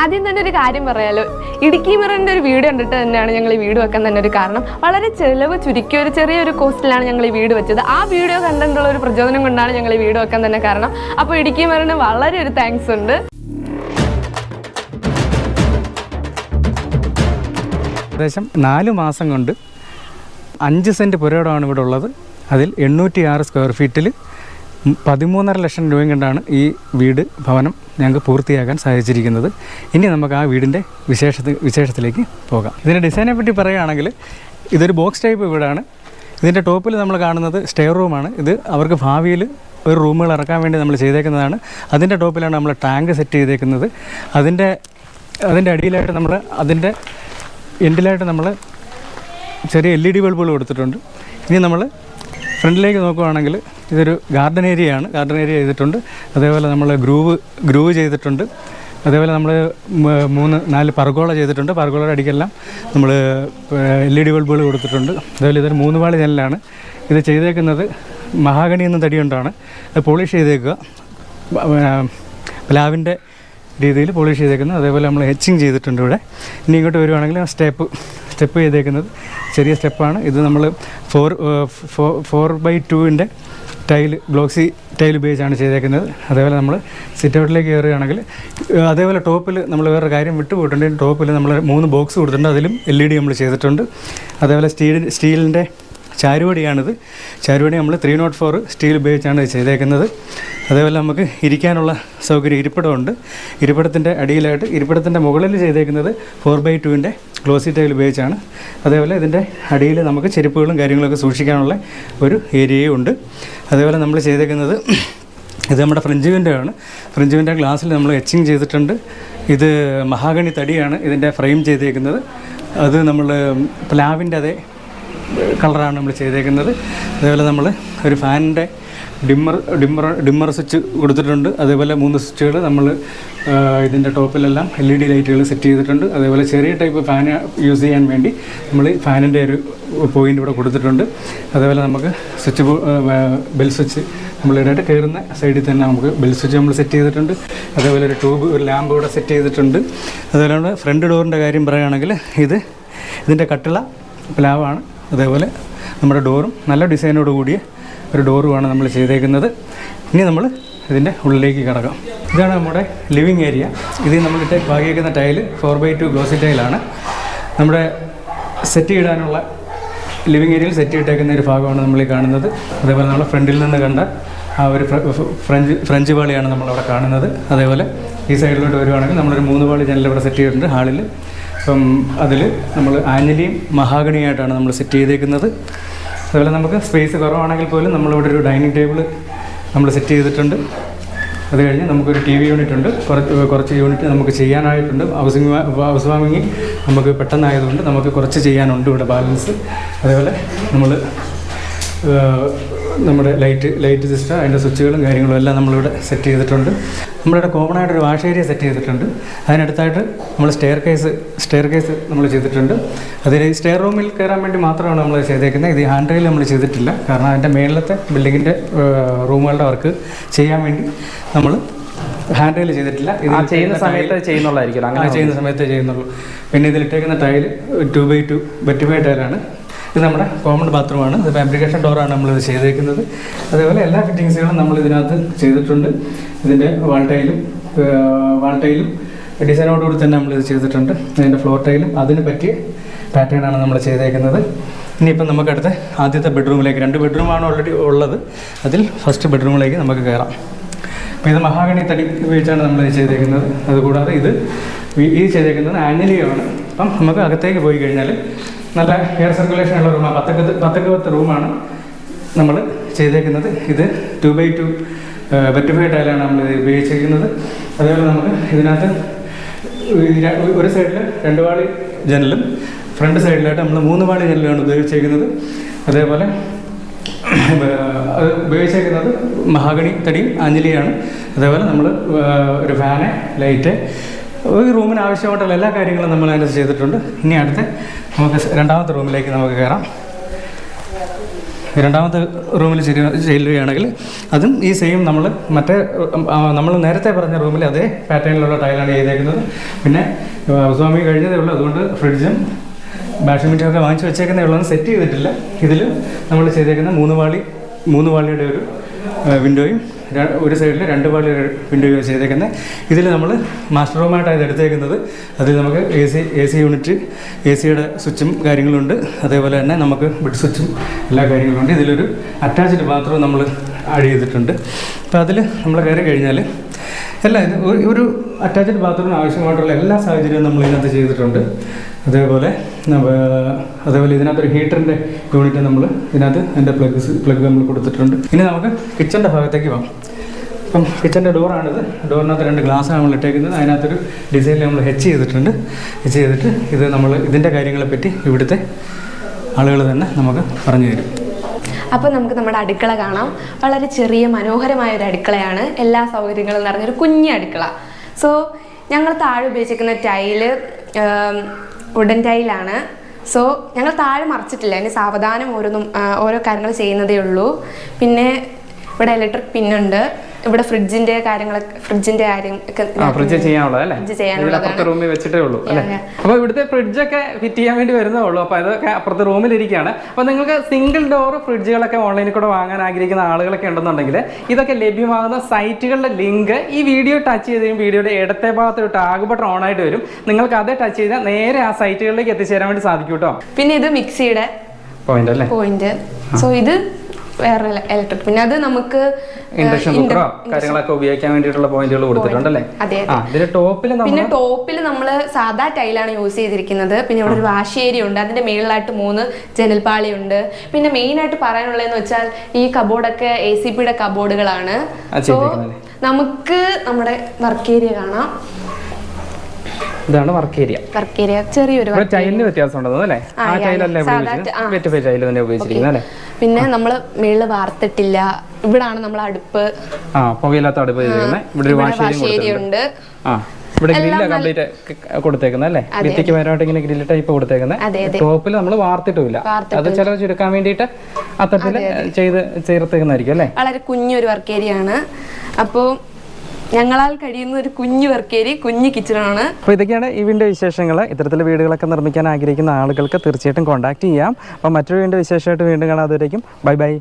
ആദ്യം തന്നെ ഒരു കാര്യം പറയാലോ. ഇടുക്കി മിററിന്റെ ഒരു വീട് കണ്ടിട്ട് തന്നെയാണ് ഞങ്ങൾ ഈ വീട് വെക്കാൻ തന്നെ ഒരു കാരണം. വളരെ ചെലവ് ചുരുക്കിയ ഒരു ചെറിയൊരു കോസ്റ്റിലാണ് ഞങ്ങൾ ഈ വീട് വെച്ചത്. ആ വീഡിയോ കണ്ടിട്ടുള്ള ഒരു പ്രചോദനം കൊണ്ടാണ് ഞങ്ങൾ ഈ വീട് വെക്കാൻ തന്നെ കാരണം. അപ്പോൾ ഇടുക്കി മിററിന് വളരെ ഒരു താങ്ക്സ് ഉണ്ട്. ഏകദേശം നാല് മാസം കൊണ്ട് അഞ്ച് സെന്റ് പുരയിടമാണ് ഇവിടെ ഉള്ളത്. അതിൽ എണ്ണൂറ്റി ആറ് സ്ക്വയർ ഫീറ്റിൽ പതിമൂന്നര ലക്ഷം രൂപയും കണ്ടാണ് ഈ വീട് ഭവനം ഞങ്ങൾക്ക് പൂർത്തിയാക്കാൻ സാധിച്ചിരിക്കുന്നത്. ഇനി നമുക്ക് ആ വീടിന്റെ വിശേഷ വിശേഷത്തിലേക്ക് പോകാം. ഇതിന്റെ ഡിസൈനെ പറ്റി പറയുകയാണെങ്കിൽ ഇതൊരു ബോക്സ് ടൈപ്പ് വീടാണ്. ഇതിന്റെ ടോപ്പിൽ നമ്മൾ കാണുന്നത് സ്റ്റെയർ റൂമാണ് ഇത് അവർക്ക് ഭാവിയിൽ ഒരു റൂമുകൾ ഇറക്കാൻ വേണ്ടി നമ്മൾ ചെയ്തേക്കുന്നതാണ്. അതിന്റെ ടോപ്പിലാണ് നമ്മൾ ടാങ്ക് സെറ്റ് ചെയ്തേക്കുന്നത്. അതിന്റെ അതിന്റെ അടിയിലായിട്ട് നമ്മൾ അതിന്റെ എൻഡിലായിട്ട് നമ്മൾ ചെറിയ എൽ ഇ ഡി ബൾബുകൾ കൊടുത്തിട്ടുണ്ട്. ഇനി നമ്മൾ ഫ്രണ്ടിലേക്ക് നോക്കുവാണെങ്കിൽ ഇതൊരു ഗാർഡൻ ഏരിയയാണ്. ഗാർഡൻ ഏരിയ ചെയ്തിട്ടുണ്ട്. അതേപോലെ നമ്മൾ ഗ്രൂവ് ഗ്രൂവ് ചെയ്തിട്ടുണ്ട്. അതേപോലെ നമ്മൾ മൂന്ന് നാല് പർഗോള ചെയ്തിട്ടുണ്ട്. പർഗോളയുടെ അടിക്കെല്ലാം നമ്മൾ എൽ ഇ ഡി ബൾബുകൾ കൊടുത്തിട്ടുണ്ട്. അതേപോലെ ഇതൊരു മൂന്ന് പാളി ജനലാണ്. ഇത് ചെയ്തേക്കുന്നത് മഹാഗണി എന്ന തടി കൊണ്ടാണ്. അത് പോളിഷ് ചെയ്തേക്കുക. പ്ലാവിന്റെ രീതിയിൽ പോളിഷ് ചെയ്തേക്കുന്നത്. അതേപോലെ നമ്മൾ ഹെച്ചിങ് ചെയ്തിട്ടുണ്ട് ഇവിടെ. ഇനി ഇങ്ങോട്ട് വരുവാണെങ്കിൽ സ്റ്റെപ്പ് സ്റ്റെപ്പ് ചെയ്തേക്കുന്നത്. ചെറിയ സ്റ്റെപ്പാണ്. ഇത് നമ്മൾ ഫോർ ഫോർ ബൈ ടുവിന്റെ ടൈൽ ബ്ലോക്സി ടൈൽ ഉപയോഗിച്ചാണ് ചെയ്തേക്കുന്നത്. അതേപോലെ നമ്മൾ സിറ്റൗട്ടിലേക്ക് കയറുകയാണെങ്കിൽ അതേപോലെ ടോപ്പിൽ നമ്മൾ വേറെ കാര്യം വിട്ടുപോയിട്ടുണ്ട് ടോപ്പിൽ നമ്മൾ മൂന്ന് ബോക്സ് കൊടുത്തിട്ടുണ്ട്. അതിലും എൽ ഇ ഡി നമ്മൾ ചെയ്തിട്ടുണ്ട്. അതേപോലെ സ്റ്റീലിന്റെ ചാരുവടിയാണിത്. ചാരുവടി നമ്മൾ ത്രീ നോട്ട് ഫോർ സ്റ്റീൽ ഉപയോഗിച്ചാണ് ചെയ്തേക്കുന്നത്. അതേപോലെ നമുക്ക് ഇരിക്കാനുള്ള സൗകര്യം ഇരിപ്പിടമുണ്ട്. ഇരിപ്പിടത്തിന്റെ അടിയിലായിട്ട് ഇരിപ്പിടത്തിന്റെ മുകളിൽ ചെയ്തേക്കുന്നത് ഫോർ ബൈ ടുവിന്റെ ഗ്ലോസി ടൈൽ ഉപയോഗിച്ചാണ്. അതേപോലെ ഇതിന്റെ അടിയിൽ നമുക്ക് ചെരുപ്പുകളും കാര്യങ്ങളൊക്കെ സൂക്ഷിക്കാനുള്ള ഒരു ഏരിയയും ഉണ്ട്. അതേപോലെ നമ്മൾ ചെയ്തേക്കുന്നത് ഇത് നമ്മുടെ ഫ്രഞ്ച് ആണ്. ഫ്രഞ്ച് വിൻഡോ ഗ്ലാസ്സിൽ നമ്മൾ എച്ചിങ് ചെയ്തിട്ടുണ്ട്. ഇത് മഹാഗണി തടിയാണ് ഇതിന്റെ ഫ്രെയിം ചെയ്തേക്കുന്നത്. അത് നമ്മൾ പ്ലാവിന്റെ അതേ കളറാണ് നമ്മൾ ചെയ്തേക്കുന്നത്. അതേപോലെ നമ്മൾ ഒരു ഫാനിന്റെ ഡിമ്മർ ഡിമ്മർ ഡിമ്മർ സ്വിച്ച് കൊടുത്തിട്ടുണ്ട്. അതേപോലെ മൂന്ന് സ്വിച്ചുകൾ നമ്മൾ ഇതിന്റെ ടോപ്പിലെല്ലാം എൽ ഇ ഡി ലൈറ്റുകൾ സെറ്റ് ചെയ്തിട്ടുണ്ട്. അതേപോലെ ചെറിയ ടൈപ്പ് ഫാൻ യൂസ് ചെയ്യാൻ വേണ്ടി നമ്മൾ ഫാനിന്റെ ഒരു പോയിന്റ് ഇവിടെ കൊടുത്തിട്ടുണ്ട്. അതേപോലെ നമുക്ക് സ്വിച്ച് ബെൽ സ്വിച്ച് നമ്മൾ ഇടയിട്ട് കയറുന്ന സൈഡിൽ തന്നെ നമുക്ക് ബെൽ സ്വിച്ച് നമ്മൾ സെറ്റ് ചെയ്തിട്ടുണ്ട്. അതേപോലെ ഒരു ട്യൂബ് ഒരു ലാമ്പ് ഇവിടെ സെറ്റ് ചെയ്തിട്ടുണ്ട്. അതേപോലെ ഫ്രണ്ട് ഡോറിന്റെ കാര്യം പറയുകയാണെങ്കിൽ ഇത് ഇതിന്റെ കട്ടിള പ്ലാവാണ്. അതേപോലെ നമ്മുടെ ഡോറും നല്ല ഡിസൈനോട് കൂടിയ ഒരു ഡോറുമാണ് നമ്മൾ ചെയ്തേക്കുന്നത്. ഇനി നമ്മൾ ഇതിന്റെ ഉള്ളിലേക്ക് കിടക്കാം. ഇതാണ് നമ്മുടെ ലിവിങ് ഏരിയ. ഇതിൽ നമ്മളിട്ട് ഭാഗിക്കുന്ന tile four by two glossy ടൈലാണ്. നമ്മുടെ സെറ്റ് ഇടാനുള്ള ലിവിങ് ഏരിയയിൽ സെറ്റ് ഇട്ടേക്കുന്ന ഒരു ഭാഗമാണ് നമ്മൾ ഈ കാണുന്നത്. അതേപോലെ നമ്മൾ ഫ്രണ്ടിൽ നിന്ന് കണ്ട ആ ഒരു ഫ്ര- ഫ്ര- ഫ്രഞ്ച് ഫ്രഞ്ച് പാളിയാണ് നമ്മളവിടെ കാണുന്നത്. അതേപോലെ ഈ സൈഡിലോട്ട് വരുവാണെങ്കിൽ നമ്മളൊരു മൂന്ന് പാളി ജനലിവിടെ സെറ്റ് ചെയ്തിട്ടുണ്ട്. ഹാളിൽ അപ്പം അതിൽ നമ്മൾ ആഞ്ഞലിയും മഹാഗണിയായിട്ടാണ് നമ്മൾ സെറ്റ് ചെയ്തേക്കുന്നത്. അതുപോലെ നമുക്ക് സ്പേസ് കുറവാണെങ്കിൽ പോലും നമ്മളിവിടെ ഒരു ഡൈനിങ് ടേബിൾ നമ്മൾ സെറ്റ് ചെയ്തിട്ടുണ്ട്. അത് കഴിഞ്ഞ് നമുക്കൊരു ടി വി യൂണിറ്റ് ഉണ്ട്. കുറച്ച് കുറച്ച് യൂണിറ്റ് നമുക്ക് ചെയ്യാനായിട്ടുണ്ട്. ഹൗസിംഗ് ഹൗസ് വാമിങ് നമുക്ക് പെട്ടെന്നായതുകൊണ്ട് നമുക്ക് കുറച്ച് ചെയ്യാനുണ്ട് ഇവിടെ ബാലൻസ് അതേപോലെ നമ്മൾ നമ്മുടെ ലൈറ്റ് ലൈറ്റ് സിസ്റ്റം അതിന്റെ സ്വിച്ചുകളും കാര്യങ്ങളും എല്ലാം നമ്മളിവിടെ സെറ്റ് ചെയ്തിട്ടുണ്ട്. നമ്മളിവിടെ കോമൺ ആയിട്ട് ഒരു വാഷ് ഏരിയ സെറ്റ് ചെയ്തിട്ടുണ്ട്. അതിനടുത്തായിട്ട് നമ്മൾ സ്റ്റെയർ കേസ് സ്റ്റെയർ കേസ് നമ്മൾ ചെയ്തിട്ടുണ്ട്. അതിൽ സ്റ്റെയർ റൂമിൽ കയറാൻ വേണ്ടി മാത്രമാണ് നമ്മൾ ചെയ്തേക്കുന്നത്. ഇത് ഹാൻഡ് റെയിൽ നമ്മൾ ചെയ്തിട്ടില്ല. കാരണം അതിന്റെ മേളിലത്തെ ബിൽഡിങ്ങിന്റെ റൂമുകളുടെ വർക്ക് ചെയ്യാൻ വേണ്ടി നമ്മൾ ഹാൻഡ് റെയിൽ ചെയ്തിട്ടില്ല. ഇത് ചെയ്യുന്ന സമയത്ത് ചെയ്യുന്നുള്ളതായിരിക്കും അങ്ങനെ അങ്ങനെ ചെയ്യുന്ന സമയത്തേ ചെയ്യുന്നുള്ളൂ. പിന്നെ ഇതിലിട്ടേക്കുന്ന ടൈൽ ടു ബൈ ടു ബെറ്റ് ബൈ ടൈലാണ് ഇത് നമ്മുടെ കോമൺ ബാത്റൂമാണ്. ഇത് ഫാബ്രിക്കേഷൻ ഡോറാണ് നമ്മളിത് ചെയ്തേക്കുന്നത്. അതേപോലെ എല്ലാ ഫിറ്റിങ്സുകളും നമ്മൾ ഇതിനകത്ത് ചെയ്തിട്ടുണ്ട്. ഇതിന്റെ വാൾ ടൈലും വാൾ ടൈലും ഡിസൈനോടുകൂടി തന്നെ നമ്മളിത് ചെയ്തിട്ടുണ്ട്. ഇതിന്റെ ഫ്ലോർ ടൈലും. അതിന് പറ്റിയ പാറ്റേണാണ് നമ്മൾ ചെയ്തേക്കുന്നത്. ഇനിയിപ്പം നമുക്കടുത്ത് ആദ്യത്തെ ബെഡ്റൂമിലേക്ക് രണ്ട് ബെഡ്റൂമാണ് ഓൾറെഡി ഉള്ളത്. അതിൽ ഫസ്റ്റ് ബെഡ്റൂമിലേക്ക് നമുക്ക് കയറാം. അപ്പോൾ ഇത് മഹാഗണി തടി ഉപയോഗിച്ചാണ് നമ്മൾ ഇത് ചെയ്തേക്കുന്നത്. അതുകൂടാതെ ഇത് ഈ ചെയ്തേക്കുന്നത് ആനലിയാണ് അപ്പം നമുക്ക് അകത്തേക്ക് പോയി കഴിഞ്ഞാൽ നല്ല എയർ സർക്കുലേഷൻ ഉള്ള റൂമാണ് പത്തൊക്കെ പത്തൊക്കെ പത്ത് റൂമാണ് നമ്മൾ ചെയ്തേക്കുന്നത്. ഇത് ടു ബൈ ടു വെറ്റിഫൈഡ് ടൈലാണ് നമ്മൾ ഇത് ഉപയോഗിച്ചിരിക്കുന്നത്. അതേപോലെ നമുക്ക് ഇതിനകത്ത് ഒരു സൈഡിൽ രണ്ട് പാളി ജനലും ഫ്രണ്ട് സൈഡിലായിട്ട് നമ്മൾ മൂന്ന് പാളി ജനലാണ് ഉപയോഗിച്ചിരിക്കുന്നത്. അതേപോലെ അത് ഉപയോഗിച്ചേക്കുന്നത് മഹാഗണി തടിയും അഞ്ജലിയാണ് അതേപോലെ നമ്മൾ ഒരു ഫാന് ലൈറ്റ് ഒരു റൂമിന് ആവശ്യമായിട്ടുള്ള എല്ലാ കാര്യങ്ങളും നമ്മൾ അതിനകത്ത് ചെയ്തിട്ടുണ്ട്. ഇനി അടുത്ത് നമുക്ക് രണ്ടാമത്തെ റൂമിലേക്ക് നമുക്ക് കയറാം. രണ്ടാമത്തെ റൂമിൽ ചെല്ലുകയാണെങ്കിൽ അതും ഈ സെയിം നമ്മൾ മറ്റേ നമ്മൾ നേരത്തെ പറഞ്ഞ റൂമിൽ അതേ പാറ്റേണിലുള്ള ടൈലാണ് ചെയ്തേക്കുന്നത്. പിന്നെ സ്വാമി കഴിഞ്ഞതേ ഉള്ളൂ. അതുകൊണ്ട് ഫ്രിഡ്ജും ബാഡ്മിന്റൻ ഒക്കെ വാങ്ങിച്ച് വെച്ചേക്കുന്നേ ഉള്ളൂ. സെറ്റ് ചെയ്തിട്ടില്ല. ഇതിൽ നമ്മൾ ചെയ്തേക്കുന്ന മൂന്ന് വാളി മൂന്ന് വാളിയുടെ ഒരു വിൻഡോയും ഒരു സൈഡിൽ രണ്ട് പാളി വിൻഡോയും ചെയ്തേക്കുന്നത് ഇതിൽ നമ്മൾ മാസ്റ്റർ റൂമായിട്ടാണ് ഇത് എടുത്തേക്കുന്നത്. അതിൽ നമുക്ക് A C A C unit A സിയുടെ സ്വിച്ചും കാര്യങ്ങളുണ്ട്. അതേപോലെ തന്നെ നമുക്ക് ബെഡ് സ്വിച്ചും എല്ലാ കാര്യങ്ങളുണ്ട് ഇതിലൊരു അറ്റാച്ച്ഡ് ബാത്റൂം നമ്മൾ ആഡ് ചെയ്തിട്ടുണ്ട്. അപ്പോൾ അതിൽ നമ്മൾ കയറി കഴിഞ്ഞാൽ അല്ല ഇത് ഒരു- ഒരു അറ്റാച്ച്ഡ് ബാത്റൂമിന് ആവശ്യമായിട്ടുള്ള എല്ലാ സാഹചര്യവും നമ്മൾ ഇതിനകത്ത് ചെയ്തിട്ടുണ്ട്. അതേപോലെ അതേപോലെ ഇതിനകത്തൊരു ഹീറ്ററിന്റെ യൂണിറ്റ് നമ്മൾ ഇതിനകത്ത് അതിന്റെ പ്ലഗ് പ്ലഗ് നമ്മൾ കൊടുത്തിട്ടുണ്ട്. ഇനി നമുക്ക് കിച്ചന്റെ ഭാഗത്തേക്ക് പോകാം. അപ്പം കിച്ചന്റെ ഡോറാണിത് ഡോറിനകത്ത് രണ്ട് ഗ്ലാസ്സാണ് നമ്മൾ ഇട്ടേക്കുന്നത്. അതിനകത്തൊരു ഡിസൈനിൽ നമ്മൾ ഹെച്ച് ചെയ്തിട്ടുണ്ട്. ഹെച്ച് ചെയ്തിട്ട് ഇത് നമ്മൾ ഇതിന്റെ കാര്യങ്ങളെപ്പറ്റി ഇവിടുത്തെ ആളുകൾ തന്നെ നമുക്ക് പറഞ്ഞു തരും. അപ്പോൾ നമുക്ക് നമ്മുടെ അടുക്കള കാണാം. വളരെ ചെറിയ മനോഹരമായ ഒരു അടുക്കളയാണ്. എല്ലാ സൗകര്യങ്ങളും നിറഞ്ഞൊരു കുഞ്ഞി അടുക്കള. സോ ഞങ്ങൾ താഴെ ഉപയോഗിച്ചിരിക്കുന്ന ടൈൽ വുഡൻ ടൈലാണ് സോ ഞങ്ങൾ താഴെ മറിച്ചിട്ടില്ല. അതിന് സാവധാനം ഓരോന്നും ഓരോ കാര്യങ്ങൾ ചെയ്യുന്നതേ ഉള്ളൂ. പിന്നെ ഇവിടെ ഇലക്ട്രിക് പിന്നുണ്ട് ഇവിടെ ഫ്രിഡ്ജിന്റെ കാര്യങ്ങളൊക്കെ ഫ്രിഡ്ജിന്റെ കാര്യം ഫ്രിഡ്ജ് ചെയ്യാനുള്ളത് ഫ്രിഡ്ജ് റൂമിൽ വെച്ചിട്ടേ ഉള്ളൂ അല്ലേ? അപ്പൊ ഇവിടുത്തെ ഫ്രിഡ്ജൊക്കെ ഫിറ്റ് ചെയ്യാൻ വേണ്ടി വരുന്നേ ഉള്ളൂ. അപ്പൊ അതൊക്കെ അപ്പുറത്തെ റൂമിൽ റൂമിലിരിക്കുകയാണ്. അപ്പൊ നിങ്ങൾക്ക് സിംഗിൾ ഡോർ ഫ്രിഡ്ജുകളൊക്കെ ഓൺലൈനിൽ കൂടെ വാങ്ങാൻ ആഗ്രഹിക്കുന്ന ആളുകളൊക്കെ ഉണ്ടെന്നുണ്ടെങ്കിൽ ഇതൊക്കെ ലഭ്യമാകുന്ന സൈറ്റുകളുടെ ലിങ്ക് ഈ വീഡിയോ ടച്ച് ചെയ്ത് കഴിയുമ്പോൾ വീഡിയോയുടെ ഇടത്തെ ഭാഗത്ത് ഒരു ടാഗ് ബട്ടൺ ഓൺ ആയിട്ട് വരും. നിങ്ങൾക്ക് അത് ടച്ച് ചെയ്താൽ നേരെ ആ സൈറ്റുകളിലേക്ക് എത്തിച്ചേരാൻ വേണ്ടി സാധിക്കും കേട്ടോ. പിന്നെ ഇത് മിക്സിയുടെ പോയിന്റ് അല്ലേ? പോയിന്റ് സോ ഇത് വേറെ ഇലക്ട്രിക് പിന്നെ അത് നമുക്ക് ഇൻഡക്ഷൻ കുക്കറോ കാര്യങ്ങളൊക്കെ ഉപയോഗിക്കാൻ വേണ്ടിയിട്ടുള്ള പോയിന്റുകൾ ആ ഇതിന്റെ ടോപ്പിൽ പിന്നെ ടോപ്പിൽ നമ്മൾ സാധാ ടൈലാണ് യൂസ് ചെയ്തിരിക്കുന്നത്. പിന്നെ ഇവിടെ ഒരു വാശേരി ഉണ്ട് അതിന്റെ മേളിലായിട്ട് മൂന്ന് ജനൽപ്പാളിയുണ്ട്. പിന്നെ മെയിൻ ആയിട്ട് പറയാനുള്ളതെന്ന് വെച്ചാൽ ഈ കബോർഡൊക്കെ എ സി പിയുടെ കബോർഡുകളാണ്. സോ നമുക്ക് നമ്മുടെ വർക്ക് ഏരിയ കാണാം. ഇതാണ് വർക്ക് ഏരിയ. വർക്ക് ഏരിയ ചെറിയൊരു ടൈലിന് വ്യത്യാസം ഉണ്ടെന്ന് അല്ലേ? ആ, ടൈലല്ലേ ഉപയോഗിച്ചിരിക്കുന്നത് ആ. വെറ്റ് ടൈൽ തന്നെ ഉപയോഗിച്ചിരിക്കുന്നത് അല്ലേ? പിന്നെ നമ്മൾ മേളിൽ വാർത്തിട്ടില്ല. ഇവിടാണ് നമ്മൾ അടുപ്പ്. ആ പുകയില്ലാത്ത അടുപ്പ് ചെയ്തിരിക്കുന്നത് ഇവിടെ ഒരു ആ ഇവിടെ ഗ്രില്ല കംപ്ലീറ്റ് കൊടുത്തേക്കുന്നത് അല്ലേ? ഭിത്തിക്ക് പകരമായിട്ട് ഇങ്ങനെ ഗ്രില്ല് ടൈപ്പ് കൊടുത്തേക്കുന്നത്. ടോപ്പിൽ നമ്മൾ വാർത്തിട്ടില്ല അത് ചില ചുരുക്കാൻ വേണ്ടിയിട്ട് അത്തരത്തിൽ ചെയ്ത് ചേർത്തേക്കുന്നതായിരിക്കും അല്ലേ? വളരെ കുഞ്ഞൊരു വർക്ക് ഏരിയ ആണ് അപ്പോൾ ഞങ്ങളാൽ കഴിയുന്ന ഒരു കുഞ്ഞു വർക്കേരി കുഞ്ഞു കിച്ചണാണ്. അപ്പോൾ ഇതൊക്കെയാണ് ഈ വീടിന്റെ വിശേഷങ്ങൾ ഇത്തരത്തിൽ വീടുകളൊക്കെ നിർമ്മിക്കാൻ ആഗ്രഹിക്കുന്ന ആളുകൾക്ക് തീർച്ചയായിട്ടും കോൺടാക്ട് ചെയ്യാം. അപ്പോൾ മറ്റൊരു വീടിന്റെ വിശേഷമായിട്ട് വീണ്ടും കാണാം. അതുവരേക്കും. Bye bye.